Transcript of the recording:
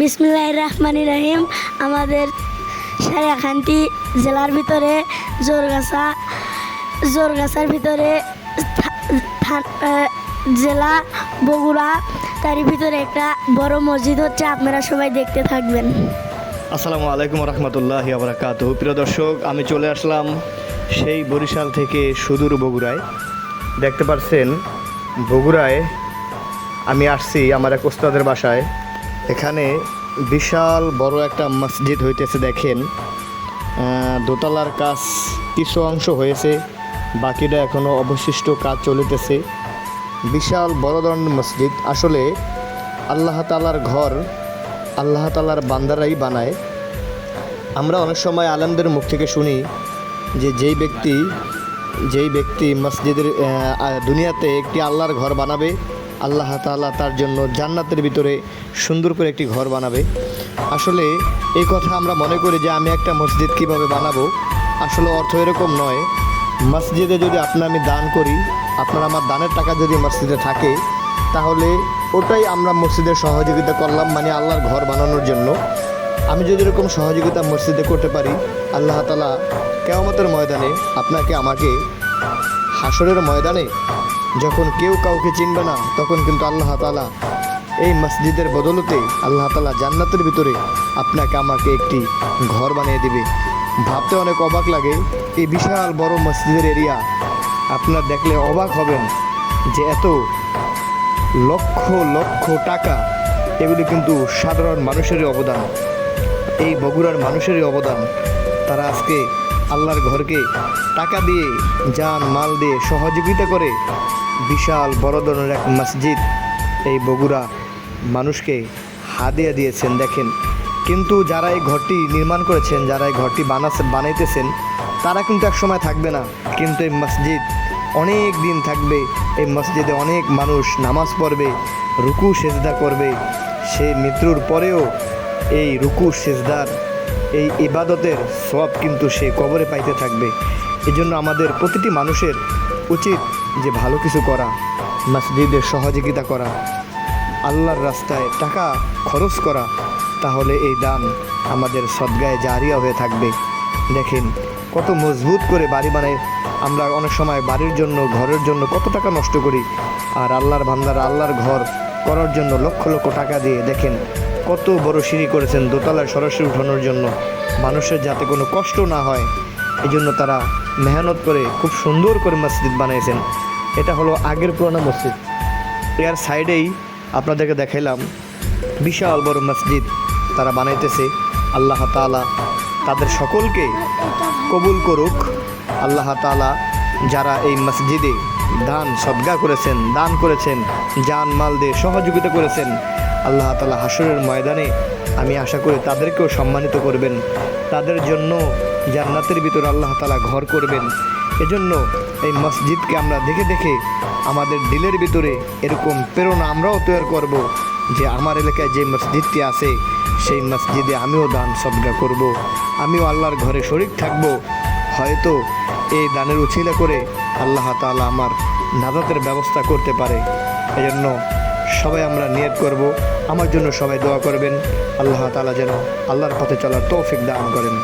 বিসমুল্লাহ রহমান রহিম। আমাদের সারিয়াখান্তি জেলার ভিতরে, জোরগাছা, জোরগাছার ভিতরে জেলা বগুড়া, তারই ভিতরে একটা বড় মসজিদ হচ্ছে, আপনারা সবাই দেখতে থাকবেন। আসসালামু আলাইকুম রহমতুল্লাহ আবরাকাত প্রিয় দর্শক, আমি চলে আসলাম সেই বরিশাল থেকে সুদূর বগুড়ায়। দেখতে পাচ্ছেন বগুড়ায় আমি আসছি আমার এক ওস্তাদের বাসায়। এখানে বিশাল বড় একটা মসজিদ হইতেছে, দেখেন। দোতলার কাজ কিছু অংশ হয়েছে, বাকিটা এখনও অবশিষ্ট কাজ চলিতেছে। বিশাল বড় ধরনের মসজিদ। আসলে আল্লাহ তালার ঘর আল্লাহ তালার বান্দারাই বানায়। আমরা অনেক সময় আলেমদের মুখ থেকে শুনি যে যেই ব্যক্তি যেই ব্যক্তি মসজিদের দুনিয়াতে একটি আল্লাহর ঘর বানাবে আল্লাহ তাআলা তার জন্য জান্নাতের ভিতরে সুন্দর করে একটি ঘর বানাবে। আসলে এই কথা আমরা মনে করি যে আমি একটা মসজিদ কীভাবে বানাবো, আসলে অর্থ এরকম নয়। মসজিদে যদি আপনার আমি দান করি, আপনার আমার দানের টাকা যদি মসজিদে থাকে, তাহলে ওটাই আমরা মসজিদের সহযোগিতা করলাম মানে আল্লাহর ঘর বানানোর জন্য। আমি যদি এরকম সহযোগিতা মসজিদে করতে পারি, আল্লাহ তালা কেয়ামতের ময়দানে আপনাকে আমাকে হাসরের ময়দানে যখন কেউ কাউকে চিনবে না, তখন কিন্তু আল্লাহ তালা এই মসজিদের বদলতে আল্লাহ তালা জান্নাতের ভিতরে আপনাকে আমাকে একটি ঘর বানিয়ে দিবে। ভাবতে অনেক অবাক লাগে, এই বিশাল বড় মসজিদের এরিয়া। আপনার দেখলে অবাক হবেন যে এত লক্ষ লক্ষ টাকা এগুলি কিন্তু সাধারণ মানুষেরই অবদান। এই বগুড়ার মানুষেরই অবদান। তারা আজকে আল্লাহর ঘরকে টাকা দিয়ে যান মাল দিয়ে সহযোগিতা করে বিশাল বড় ধরনের এক মসজিদ। এই বগুড়া মানুষকে হাদিয়া দিয়েছেন, দেখেন। কিন্তু যারা এই ঘরটি নির্মাণ করেছেন, যারা এই ঘরটি বানাচ্ছে বানাইতেছেন, তারা কিন্তু এক সময় থাকবে না। কিন্তু এই মসজিদ অনেক দিন থাকবে, এই মসজিদে অনেক মানুষ নামাজ পড়বে, রুকু, সেজদা করবে। সে মৃত্যুর পরেও এই রুকু, সেজদার এই ইবাদতের সব কিন্তু সে কবরে পাইতে থাকবে। এজন্য আমাদের প্রতিটি মানুষের উচিত যে ভালো কিছু করা, মসজিদের সহযোগিতা করা, আল্লাহর রাস্তায় টাকা খরচ করা, তাহলে এই দান আমাদের সদ্গায় জারিয়া হয়ে থাকবে। দেখেন কত মজবুত করে বাড়ি বানায় আমরা অনেক সময় বাড়ির জন্য, ঘরের জন্য কত টাকা নষ্ট করি, আর আল্লাহর ভান্ডার আল্লাহর ঘর করার জন্য লক্ষ লক্ষ টাকা দিয়ে দেখেন কত বড় সিঁড়ি করেছেন দোতলায় সরাসরি উঠানোর জন্য। মানুষের যাতে কোনো কষ্ট না হয় এই জন্য তারা মেহনত করে, খুব সুন্দর করে মসজিদ বানিয়েছেন। এটা হলো আগের পুরোনো মসজিদ। এর সাইডেই আপনাদেরকে দেখাইলাম বিশাল বড় মসজিদ তারা বানাইতেছে। আল্লাহ তাআলা তাদের সকলকে কবুল করুক। আল্লাহ তাআলা যারা এই মসজিদে দান, সদ্গা করেছেন, দান করেছেন, জান, মাল দিয়ে সহযোগিতা করেছেন। আল্লাহ তালা হাসরের ময়দানে আমি আশা করি তাদেরকেও সম্মানিত করবেন। তাদের জন্য জান্নাতের ভিতর আল্লাহ তালা ঘর করবেন। এজন্য এই মসজিদকে আমরা দেখে দেখে আমাদের দিলের ভিতরে এরকম প্রেরণা আমরাও তৈরি করব যে আমার এলাকায় যে মসজিদটি আছে, সেই মসজিদে আমিও দান, সদ্গা করব। আমিও আল্লাহর ঘরে শরিক থাকব। হয়তো এই দানের উছিলা করে আল্লাহ তালা আমার নাজাতের ব্যবস্থা করতে পারে। এই জন্য সবাই আমরা নিয়ত করব। আমার জন্য সবাই দোয়া করবেন। আল্লাহ তালা যেন আল্লাহর পথে চলার তৌফিক দান করেন।